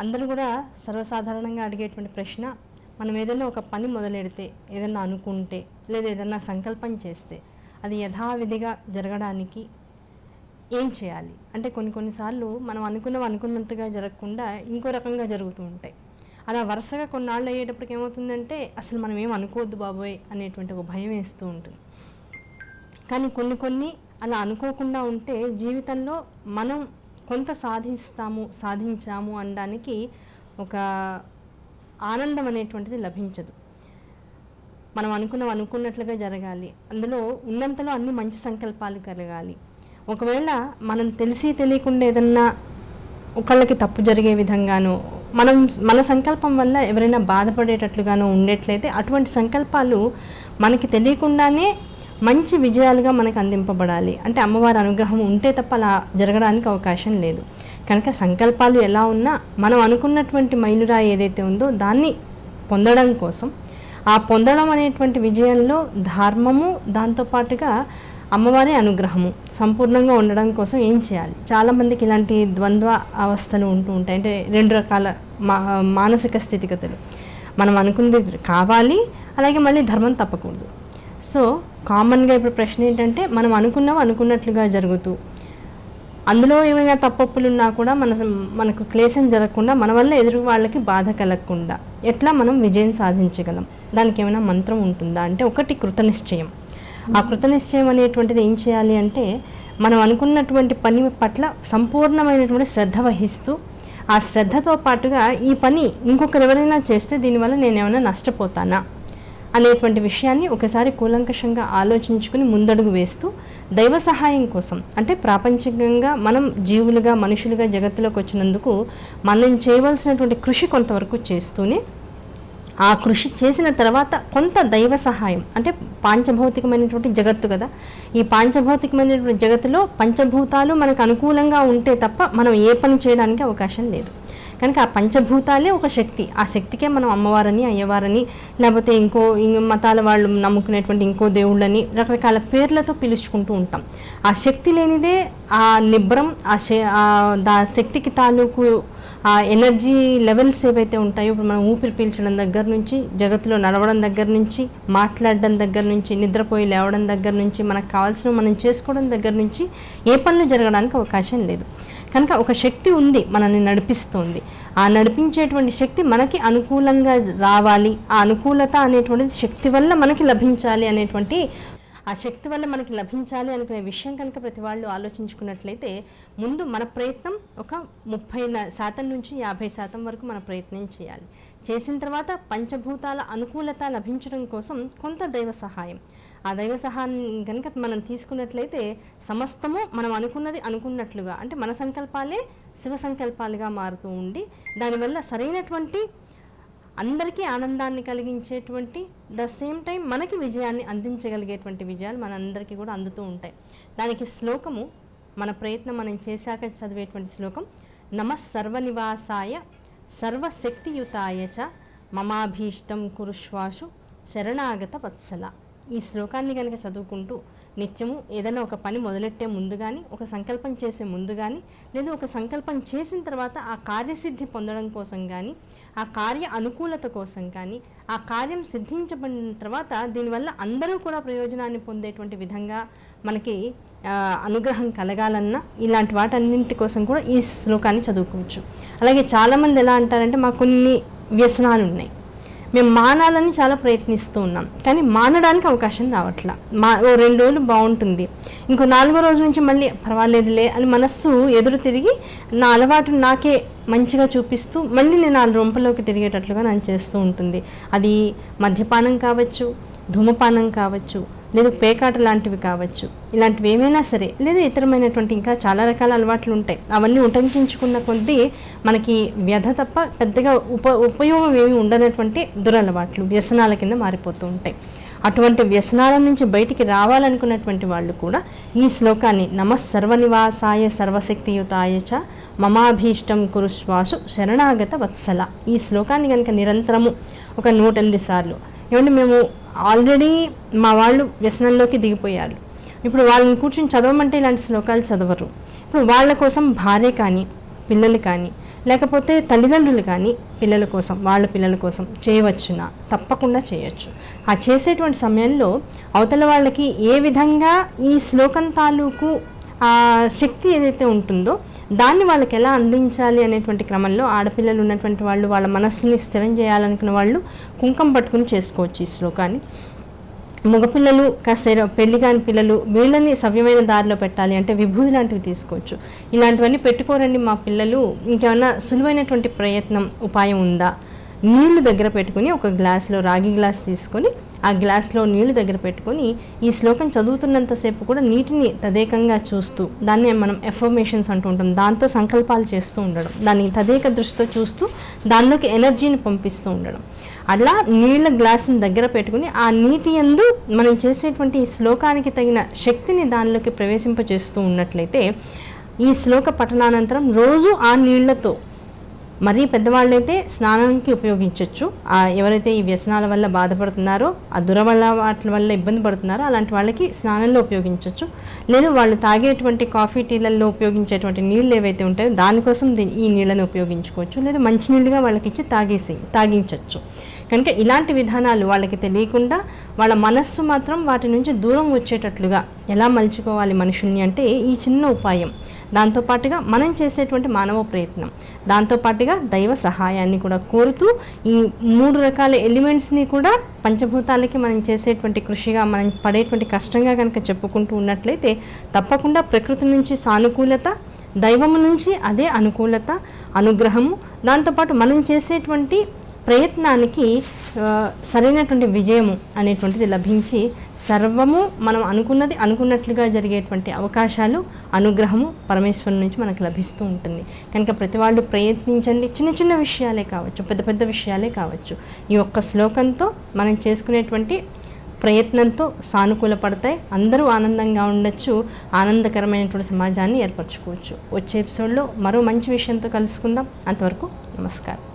అందరూ కూడా సర్వసాధారణంగా అడిగేటువంటి ప్రశ్న మనం ఏదైనా ఒక పని మొదలెడితే ఏదైనా అనుకుంటే లేదా ఏదైనా సంకల్పం చేస్తే అది యథావిధిగా జరగడానికి ఏం చేయాలి? అంటే కొన్ని కొన్నిసార్లు మనం అనుకున్నవి అనుకున్నట్టుగా జరగకుండా ఇంకో రకంగా జరుగుతూ ఉంటాయి. అలా వరుసగా కొన్నాళ్ళు అయ్యేటప్పటికి ఏమవుతుందంటే అసలు మనం ఏం అనుకోవద్దు బాబోయ్ అనేటువంటి ఒక భయం వేస్తూ ఉంటుంది. కానీ కొన్ని కొన్ని అలా అనుకోకుండా ఉంటే జీవితంలో మనం కొంత సాధిస్తాము సాధించాము అనడానికి ఒక ఆనందం అనేటువంటిది లభించదు. మనం అనుకున్నాం అనుకున్నట్లుగా జరగాలి. అందులో ఉన్నంతలో అన్ని మంచి సంకల్పాలు కలగాలి. ఒకవేళ మనం తెలిసి తెలియకుండా ఏదన్నా ఒకళ్ళకి తప్పు జరిగే విధంగానో మనం మన సంకల్పం వల్ల ఎవరైనా బాధపడేటట్లుగానో ఉండేట్లయితే అటువంటి సంకల్పాలు మనకి తెలియకుండానే మంచి విజయాలుగా మనకు అందింపబడాలి. అంటే అమ్మవారి అనుగ్రహం ఉంటే తప్ప అలా జరగడానికి అవకాశం లేదు. కనుక సంకల్పాలు ఎలా ఉన్నా మనం అనుకున్నటువంటి మైలురాయి ఏదైతే ఉందో దాన్ని పొందడం కోసం ఆ పొందడం అనేటువంటి విజయంలో ధర్మము దాంతోపాటుగా అమ్మవారి అనుగ్రహము సంపూర్ణంగా ఉండడం కోసం ఏం చేయాలి? చాలామందికి ఇలాంటి ద్వంద్వ అవస్థలు ఉంటూ ఉంటాయి. అంటే రెండు రకాల మా మానసిక స్థితిగతులు. మనం అనుకున్నది కావాలి అలాగే మళ్ళీ ధర్మం తప్పకూడదు. సో కామన్గా ఇప్పుడు ప్రశ్న ఏంటంటే మనం అనుకున్నాం అనుకున్నట్లుగా జరుగుతూ. అందులో ఏమైనా తప్పప్పులు ఉన్నా కూడా మన మనకు క్లేశం జరగకుండా మన వల్ల ఎదురు వాళ్ళకి బాధ కలగకుండా ఎట్లా మనం విజయం సాధించగలం? దానికి ఏమైనా మంత్రం ఉంటుందా? అంటే ఒకటి కృతనిశ్చయం. ఆ కృతనిశ్చయం అనేటువంటిది ఏం చేయాలి అంటే మనం అనుకున్నటువంటి పని పట్ల సంపూర్ణమైనటువంటి శ్రద్ధ వహిస్తూ ఆ శ్రద్ధతో పాటుగా ఈ పని ఇంకొకరు ఎవరైనా చేస్తే దీనివల్ల నేను ఏమైనా నష్టపోతానా? అనేటువంటి విషయాన్ని ఒకసారి కూలంకషంగా ఆలోచించుకుని ముందడుగు వేస్తూ దైవ సహాయం కోసం అంటే ప్రాపంచికంగా మనం జీవులుగా మనుషులుగా జగత్తులోకి వచ్చినందుకు మనం చేయవలసినటువంటి కృషి కొంతవరకు చేస్తూనే ఆ కృషి చేసిన తర్వాత కొంత దైవ సహాయం అంటే పాంచభౌతికమైనటువంటి జగత్తు కదా. ఈ పాంచభౌతికమైనటువంటి జగత్తులో పంచభూతాలు మనకు అనుకూలంగా ఉంటే తప్ప మనం ఏ పని చేయడానికి అవకాశం లేదు. కనుక ఆ పంచభూతాలే ఒక శక్తి. ఆ శక్తికే మనం అమ్మవారని అయ్యవారని లేకపోతే ఇంకో మతాల వాళ్ళు నమ్ముకునేటువంటి ఇంకో దేవుళ్ళని రకరకాల పేర్లతో పిలుచుకుంటూ ఉంటాం. ఆ శక్తి లేనిదే ఆ నిబ్రం ఆ ఆ దా శక్తికి తాలూకు ఆ ఎనర్జీ లెవెల్స్ ఏవైతే ఉంటాయో ఇప్పుడు మనం ఊపిరి పీల్చడం దగ్గర నుంచి జగత్తులో నడవడం దగ్గర నుంచి మాట్లాడడం దగ్గర నుంచి నిద్రపోయి లేవడం దగ్గర నుంచి మనకు కావాల్సిన మనం చేసుకోవడం దగ్గర నుంచి ఏ పనులు జరగడానికి అవకాశం లేదు. కనుక ఒక శక్తి ఉంది మనల్ని నడిపిస్తోంది. ఆ నడిపించేటువంటి శక్తి మనకి అనుకూలంగా రావాలి. ఆ అనుకూలత అనేటువంటిది శక్తి వల్ల మనకి లభించాలి అనేటువంటి ఆ శక్తి వల్ల మనకి లభించాలి అనుకునే విషయం కనుక ప్రతి వాళ్ళు ఆలోచించుకున్నట్లయితే ముందు మన ప్రయత్నం ఒక ముప్పై శాతం నుంచి యాభై శాతం వరకు మన ప్రయత్నం చేయాలి. చేసిన తర్వాత పంచభూతాల అనుకూలత లభించడం కోసం కొంత దైవ సహాయం. ఆ దైవ సహాయాన్ని కనుక మనం తీసుకున్నట్లయితే సమస్తము మనం అనుకున్నది అనుకున్నట్లుగా అంటే మన సంకల్పాలే శివ సంకల్పాలుగా మారుతూ ఉండి దానివల్ల సరైనటువంటి అందరికీ ఆనందాన్ని కలిగించేటువంటి ద సేమ్ టైం మనకి విజయాన్ని అందించగలిగేటువంటి విజయాలు మనందరికీ కూడా అందుతూ ఉంటాయి. దానికి శ్లోకము మన ప్రయత్నం మనం చేశాక చదివేటువంటి శ్లోకం నమ సర్వనివాసాయ సర్వశక్తియుతాయ చ మమాభీష్టం కురుశ్వాసు శరణాగత వత్సల. ఈ శ్లోకాన్ని కనుక చదువుకుంటూ నిత్యము ఏదైనా ఒక పని మొదలెట్టే ముందు కానీ ఒక సంకల్పం చేసే ముందు కానీ లేదా ఒక సంకల్పం చేసిన తర్వాత ఆ కార్యసిద్ధి పొందడం కోసం కానీ ఆ కార్య అనుకూలత కోసం కానీ ఆ కార్యం సిద్ధించబడిన తర్వాత దీనివల్ల అందరూ కూడా ప్రయోజనాన్ని పొందేటువంటి విధంగా మనకి అనుగ్రహం కలగాలన్నా ఇలాంటి వాటన్నింటి కోసం కూడా ఈ శ్లోకాన్ని చదువుకోవచ్చు. అలాగే చాలామంది ఎలా అంటారంటే మాకు కొన్ని వ్యసనాలు ఉన్నాయి మేము మానాలని చాలా ప్రయత్నిస్తూ ఉన్నాం. కానీ మానడానికి అవకాశం రావట్లా. మా ఓ రెండు రోజులు బాగుంటుంది. ఇంకో నాలుగో రోజు నుంచి మళ్ళీ పర్వాలేదులే అని మనస్సు ఎదురు తిరిగి నా అలవాటు నాకే మంచిగా చూపిస్తూ మళ్ళీ నేను ఆ రొంపలోకి తిరిగేటట్లుగా నన్ను చేస్తూ ఉంటుంది. అది మద్యపానం కావచ్చు ధూమపానం కావచ్చు లేదు పేకాట లాంటివి కావచ్చు. ఇలాంటివి ఏమైనా సరే లేదు ఇతరమైనటువంటి ఇంకా చాలా రకాల అలవాట్లు ఉంటాయి. అవన్నీ ఉటంకించుకున్న కొద్దీ మనకి వ్యధ తప్ప పెద్దగా ఉప ఉపయోగం ఏమి ఉండనటువంటి దురలవాట్లు వ్యసనాల కింద మారిపోతూ ఉంటాయి. అటువంటి వ్యసనాల నుంచి బయటికి రావాలనుకున్నటువంటి వాళ్ళు కూడా ఈ శ్లోకాన్ని నమ సర్వనివాసాయ సర్వశక్తియుతాయ చ మమాభీష్టం కురుశ్వాసు శరణాగత వత్సల. ఈ శ్లోకాన్ని కనుక నిరంతరము ఒక నూట ఎనిమిది సార్లు. ఏమంటే మేము ఆల్రెడీ మా వాళ్ళు వ్యసనంలోకి దిగిపోయారు. ఇప్పుడు వాళ్ళని కూర్చొని చదవమంటే ఇలాంటి శ్లోకాలు చదవరు. ఇప్పుడు వాళ్ళ కోసం భార్య కానీ పిల్లలు కానీ లేకపోతే తల్లిదండ్రులు కానీ పిల్లల కోసం వాళ్ళ పిల్లల కోసం చేయవచ్చునా? తప్పకుండా చేయొచ్చు. ఆ చేసేటువంటి సమయంలో అవతల వాళ్ళకి ఏ విధంగా ఈ శ్లోకం తాలూకు శక్తి ఏదైతే ఉంటుందో దాన్ని వాళ్ళకి ఎలా అందించాలి అనేటువంటి క్రమంలో ఆడపిల్లలు ఉన్నటువంటి వాళ్ళు వాళ్ళ మనస్సుని స్థిరం చేయాలనుకున్న వాళ్ళు కుంకం పట్టుకుని చేసుకోవచ్చు ఈ శ్లోకాన్ని. మగపిల్లలు కాసేపు పెళ్ళి కాని పిల్లలు వీళ్ళని సవ్యమైన దారిలో పెట్టాలి అంటే విభూది లాంటివి తీసుకోవచ్చు. ఇలాంటివన్నీ పెట్టుకోరండి మా పిల్లలు. ఇంకేమన్నా సులువైనటువంటి ప్రయత్నం ఉపాయం ఉందా? నీళ్ళు దగ్గర పెట్టుకుని ఒక గ్లాస్లో రాగి గ్లాస్ తీసుకొని ఆ గ్లాస్లో నీళ్ళు దగ్గర పెట్టుకొని ఈ శ్లోకం చదువుతున్నంతసేపు కూడా నీటిని తదేకంగా చూస్తూ దాన్ని మనం ఎఫర్మేషన్స్ అంటూ ఉంటాం. దాంతో సంకల్పాలు చేస్తూ ఉండడం దాన్ని తదేక దృష్టితో చూస్తూ దానిలోకి ఎనర్జీని పంపిస్తూ ఉండడం. అలా నీళ్ళ గ్లాసుని దగ్గర పెట్టుకుని ఆ నీటి యందు మనం చేసేటువంటి ఈ శ్లోకానికి తగిన శక్తిని దానిలోకి ప్రవేశింపచేస్తూ ఉన్నట్లయితే ఈ శ్లోక పఠనానంతరం రోజు ఆ నీళ్ళతో మరీ పెద్దవాళ్ళైతే స్నానానికి ఉపయోగించవచ్చు ఎవరైతే ఈ వ్యసనాల వల్ల బాధపడుతున్నారో ఆ దురవల్ల వాటి వల్ల ఇబ్బంది పడుతున్నారో అలాంటి వాళ్ళకి స్నానంలో ఉపయోగించవచ్చు లేదు వాళ్ళు తాగేటువంటి కాఫీ టీలలో ఉపయోగించేటువంటి నీళ్ళు ఏవైతే ఉంటాయో దానికోసం దీ- ఈ నీళ్ళను ఉపయోగించుకోవచ్చు. లేదా మంచినీళ్ళుగా వాళ్ళకి ఇచ్చి తాగేసి తాగించవచ్చు కనుక ఇలాంటి విధానాలు వాళ్ళకి తెలియకుండా వాళ్ళ మనస్సు మాత్రం వాటి నుంచి దూరం వచ్చేటట్లుగా ఎలా మలుచుకోవాలి మనుషుల్ని అంటే ఈ చిన్న ఉపాయం. దాంతోపాటుగా మనం చేసేటువంటి మానవ ప్రయత్నం. దాంతోపాటుగా దైవ సహాయాన్ని కూడా కోరుతూ ఈ మూడు రకాల ఎలిమెంట్స్ని కూడా పంచభూతాలకి మనం చేసేటువంటి కృషిగా మనం పడేటువంటి కష్టంగా కనుక చెప్పుకుంటూ ఉన్నట్లయితే తప్పకుండా ప్రకృతి నుంచి సానుకూలత దైవము నుంచి అదే అనుకూలత అనుగ్రహము దాంతోపాటు మనం చేసేటువంటి ప్రయత్నానికి సరైనటువంటి విజయము అనేటువంటిది లభించి సర్వము మనం అనుకున్నది అనుకున్నట్లుగా జరిగేటువంటి అవకాశాలు అనుగ్రహము పరమేశ్వరం నుంచి మనకు లభిస్తూ ఉంటుంది. కనుక ప్రతి వాళ్ళు ప్రయత్నించండి. చిన్న చిన్న విషయాలే కావచ్చు పెద్ద పెద్ద విషయాలే కావచ్చు. ఈ ఒక్క శ్లోకంతో మనం చేసుకునేటువంటి ప్రయత్నంతో సానుకూల పడతాయి. అందరూ ఆనందంగా ఉండొచ్చు ఆనందకరమైనటువంటి సమాజాన్ని ఏర్పరచుకోవచ్చు. వచ్చే ఎపిసోడ్లో మరో మంచి విషయంతో కలుసుకుందాం. అంతవరకు నమస్కారం.